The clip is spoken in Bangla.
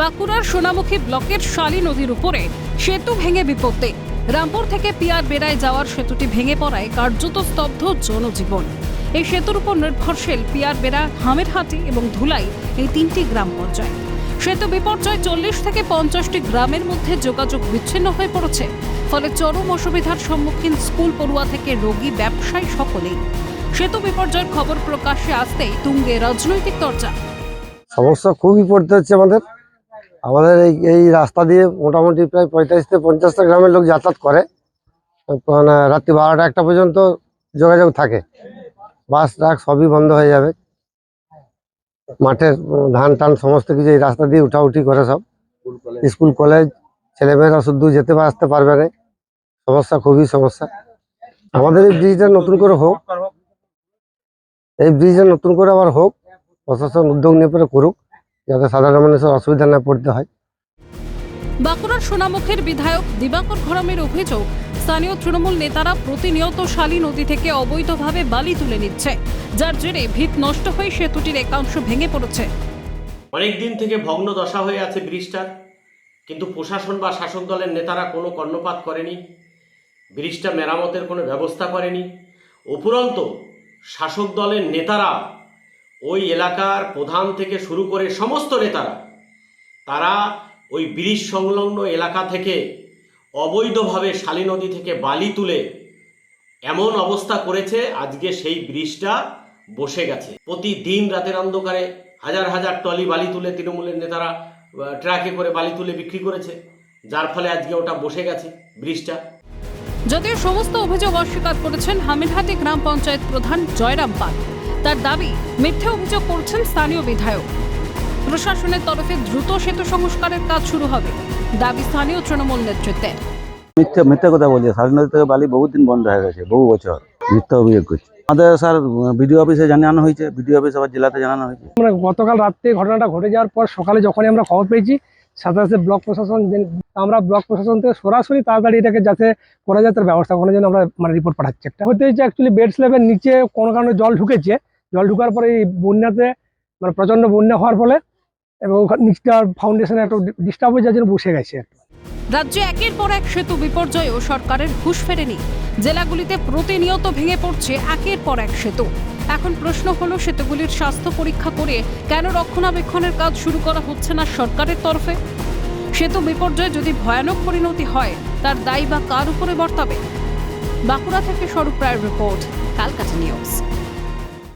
বাঁকুড়ার সোনামুখী ব্লকের শালী নদীর উপরে সেতু ভেঙে বিপত্তি। রামপুর থেকে পিয়ার বেড়ায় যাওয়ার সেতুটি ভেঙে পড়ায় কার্যত স্তব্ধ জনজীবন। এই সেতুর উপর নির্ভরশীল পিয়ার বেড়া, হামেরহাটি এবং ধুলাই এই তিনটি গ্রাম পর্যায় সেতু বিপর্যয় চল্লিশ থেকে পঞ্চাশটি গ্রামের মধ্যে যোগাযোগ বিচ্ছিন্ন হয়ে পড়েছে, ফলে চরম অসুবিধার সম্মুখীন স্কুল পড়ুয়া থেকে রোগী, ব্যবসায়ী সকলেই। সেতু বিপর্যয়ের খবর প্রকাশ্যে আসতেই তুঙ্গে রাজনৈতিক চর্চা। সমস্যা খুবই পড়তে হচ্ছে আমাদের। আমাদের এই এই রাস্তা দিয়ে মোটামুটি প্রায় পঁয়তাল্লিশ থেকে পঞ্চাশটা গ্রামের লোক যাতায়াত করে। মানে রাত্রি বারোটা একটা পর্যন্ত যোগাযোগ থাকে। বাস, ট্রাক সবই বন্ধ হয়ে যাবে। মাঠের ধান টান সমস্ত কিছু এই রাস্তা দিয়ে উঠাউঠি করে সব। স্কুল, কলেজ, ছেলেমেয়েরা শুধু যেতে বা আসতে পারবে না। সমস্যা খুবই সমস্যা। আমাদের এই ব্রিজটা নতুন করে হোক, এই ব্রিজটা নতুন করে আবার হোক, প্রশাসন উদ্যোগ নিয়ে পরে করুক। যাতে সাধারণ মানুষের অসুবিধা না পড়তে হয়। বাঁকুড়ার সোনামুখের বিধায়ক দিবাকর ঘরামের অভিযোগ স্থানীয় তৃণমূল নেতারা প্রতিনিয়ত শালী নদী থেকে অবৈধভাবে বালি তুলে নিচ্ছে যার জেরে ভিত নষ্ট হয়ে সেতুটির একাংশ ভেঙে পড়েছে। অনেক দিন থেকে ভগ্ন দশা হয়ে আছে ব্রিজটার কিন্তু প্রশাসন বা শাসক দলের নেতারা কোনো কর্ণপাত করেনি ব্রিজটা মেরামতের কোনো ব্যবস্থা করেনি। উপরন্ত শাসক দলের নেতারা ওই এলাকার প্রধান থেকে শুরু করে সমস্ত নেতারা, তারা ওই ব্রিজ সংলগ্ন এলাকা থেকে অবৈধভাবে শালী নদী থেকে বালি তুলে এমন অবস্থা করেছে, আজকে সেই ব্রিজটা বসে গেছে। প্রতিদিন রাতের অন্ধকারে হাজার হাজার টলি বালি তুলে তৃণমূলের নেতারা ট্রাকে করে বালি তুলে বিক্রি করেছে, যার ফলে আজকে ওটা বসে গেছে ব্রিজটা। যদিও সমস্ত অভিযোগ অস্বীকার করেছেন হামিরহাটি গ্রাম পঞ্চায়েত প্রধান জয়রাম পাল। তার দাবি মিথ্যে অভিযোগ করছেন স্থানীয় বিধায়ক। প্রশাসনের তরফে দ্রুত সেতু সংস্কারের কাজ শুরু হবে দাবি স্থানীয় তৃণমূল নেতৃত্বের মিথ্যে মিথ্যে কথা বলছে। স্বাধীনতা থেকে বালি বহুদিন বন্ধ হয়ে গেছে বহু বছর। মিথ্যা অভিযোগ করছে। আমাদের স্যার বিডিও অফিসে জানানো হয়েছে বিডিও অফিস আবার জেলাতে জানানো হয়েছে। মানে গতকাল রাত্রে ঘটনাটা ঘটে যাওয়ার পর সকালে যখনই আমরা খবর পেয়েছি সাথে সাথে ব্লক প্রশাসন আমরা ব্লক প্রশাসন থেকে সরাসরি তাড়াতাড়ি এটাকে যাতে করা যায় তার ব্যবস্থা করার জন্য আমরা মানে রিপোর্ট পাঠাচ্ছি। একটা হতে হচ্ছে অ্যাকচুয়ালি বেড স্ল্যাবের নিচে কোনো কারণে জল ঢুকেছে জল ঢুকার পরে এই বন্যাতে মানে প্রচণ্ড বন্যা হওয়ার ফলে এবং নিচটা ফাউন্ডেশনে একটা ডিস্টার্ব হয়ে যাওয়ার জন্য বসে গেছে রাজ্যে একের পর এক সেতু বিপর্যয়ও সরকারের হুঁশ ফেরেনি। জেলাগুলিতে প্রতিনিয়ত ভেঙে পড়ছে একের পর এক সেতু। এখন প্রশ্ন হলো, সেতুগুলির স্বাস্থ্য পরীক্ষা করে কেন রক্ষণাবেক্ষণের কাজ শুরু করা হচ্ছে না সরকারের তরফে? সেতু বিপর্যয় যদি ভয়ানক পরিণতি হয়, তার দায়ী বা কার উপরে বর্তাবে? বাঁকুড়া থেকে স্বরূপ রায়ের রিপোর্ট কালকাটা নিউজ।